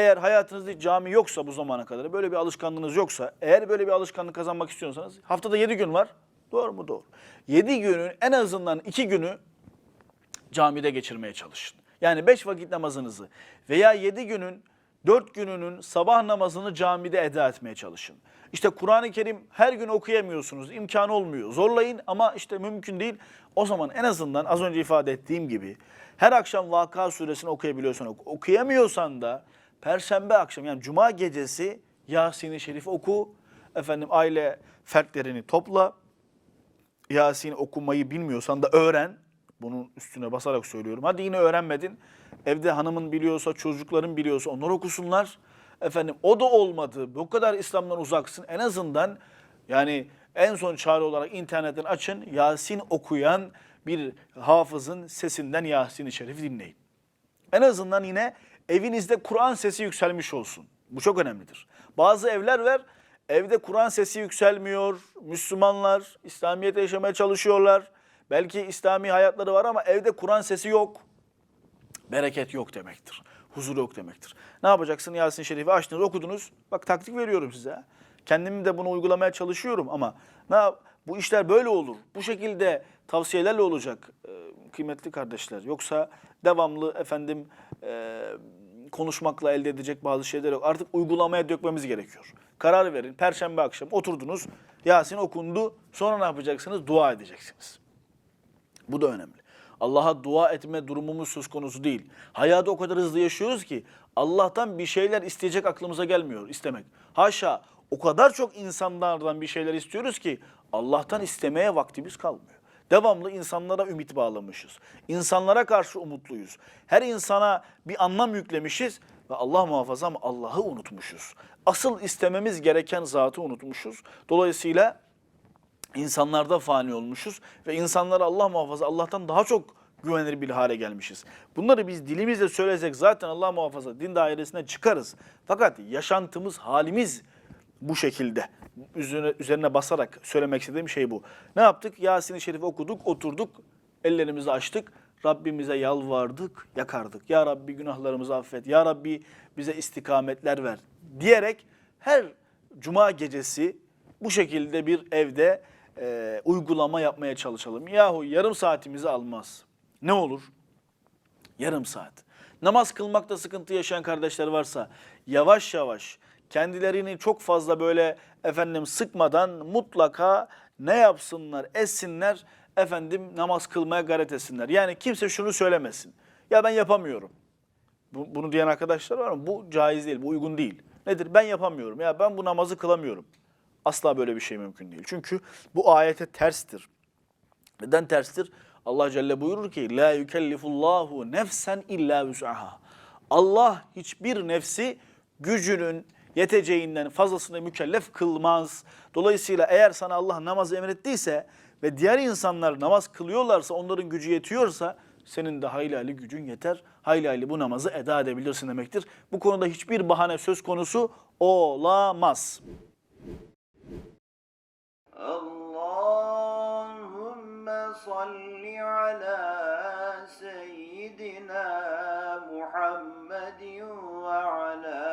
Eğer hayatınızda cami yoksa bu zamana kadar, böyle bir alışkanlığınız yoksa, eğer böyle bir alışkanlık kazanmak istiyorsanız, haftada 7 gün var. Doğru mu? Doğru. 7 günün en azından 2 günü camide geçirmeye çalışın. Yani 5 vakit namazınızı veya 7 günün 4 gününün sabah namazını camide eda etmeye çalışın. İşte Kur'an-ı Kerim her gün okuyamıyorsunuz, imkan olmuyor. Zorlayın ama işte mümkün değil. O zaman en azından az önce ifade ettiğim gibi her akşam Vaka suresini okuyabiliyorsan oku. Okuyamıyorsan da Perşembe akşam yani Cuma gecesi Yasin-i Şerif oku. Efendim aile fertlerini topla. Yasin okumayı bilmiyorsan da öğren. Bunun üstüne basarak söylüyorum. Hadi yine öğrenmedin. Evde hanımın biliyorsa, çocukların biliyorsa onlar okusunlar. Efendim o da olmadı. Bu kadar İslam'dan uzaksın. En azından yani en son çare olarak internetten açın. Yasin okuyan bir hafızın sesinden Yasin-i Şerif dinleyin. En azından yine evinizde Kur'an sesi yükselmiş olsun. Bu çok önemlidir. Bazı evler var, evde Kur'an sesi yükselmiyor. Müslümanlar İslamiyet'e yaşamaya çalışıyorlar. Belki İslami hayatları var ama evde Kur'an sesi yok. Bereket yok demektir. Huzur yok demektir. Ne yapacaksın? Yasin Şerif'i açtınız, okudunuz. Bak taktik veriyorum size. Kendim de bunu uygulamaya çalışıyorum ama ne yap- bu işler böyle olur. Bu şekilde tavsiyelerle olacak e, kıymetli kardeşler. Yoksa devamlı efendim e, konuşmakla elde edecek bazı şeyler yok. Artık uygulamaya dökmemiz gerekiyor. Karar verin. Perşembe akşam oturdunuz. Yasin okundu. Sonra ne yapacaksınız? Dua edeceksiniz. Bu da önemli. Allah'a dua etme durumumuz söz konusu değil. Hayatı o kadar hızlı yaşıyoruz ki Allah'tan bir şeyler isteyecek aklımıza gelmiyor istemek. Haşa o kadar çok insanlardan bir şeyler istiyoruz ki Allah'tan istemeye vaktimiz kalmıyor. Devamlı insanlara ümit bağlamışız. İnsanlara karşı umutluyuz. Her insana bir anlam yüklemişiz ve Allah muhafaza ama Allah'ı unutmuşuz. Asıl istememiz gereken zatı unutmuşuz. Dolayısıyla insanlarda fani olmuşuz ve insanlara Allah muhafaza Allah'tan daha çok güvenir bir hale gelmişiz. Bunları biz dilimizle söylesek zaten Allah muhafaza din dairesine çıkarız. Fakat yaşantımız, halimiz bu şekilde. Üzerine, üzerine basarak söylemek istediğim şey bu. Ne yaptık? Yasin-i Şerif okuduk, oturduk, ellerimizi açtık. Rabbimize yalvardık, yakardık. Ya Rabbi günahlarımızı affet. Ya Rabbi bize istikametler ver. Diyerek her cuma gecesi bu şekilde bir evde e, uygulama yapmaya çalışalım. Yahu yarım saatimizi almaz. Ne olur? Yarım saat. Namaz kılmakta sıkıntı yaşayan kardeşler varsa yavaş yavaş kendilerini çok fazla böyle efendim sıkmadan mutlaka ne yapsınlar, etsinler efendim namaz kılmaya gayret etsinler. Yani kimse şunu söylemesin. Ya ben yapamıyorum. Bu- bunu diyen arkadaşlar var mı? Bu caiz değil, bu uygun değil. Nedir? Ben yapamıyorum. Ya ben bu namazı kılamıyorum. Asla böyle bir şey mümkün değil. Çünkü bu ayete terstir. Neden terstir? Allah Celle buyurur ki la yükellifullahu nefsen illa vus'aha. Allah hiçbir nefsi gücünün yeteceğinden fazlasını mükellef kılmaz. Dolayısıyla eğer sana Allah namaz emrettiyse ve diğer insanlar namaz kılıyorlarsa onların gücü yetiyorsa senin de hayli hayli gücün yeter. Hayli hayli bu namazı eda edebilirsin demektir. Bu konuda hiçbir bahane söz konusu olamaz. Allahümme salli ala seyyidina Muhammedin ve ala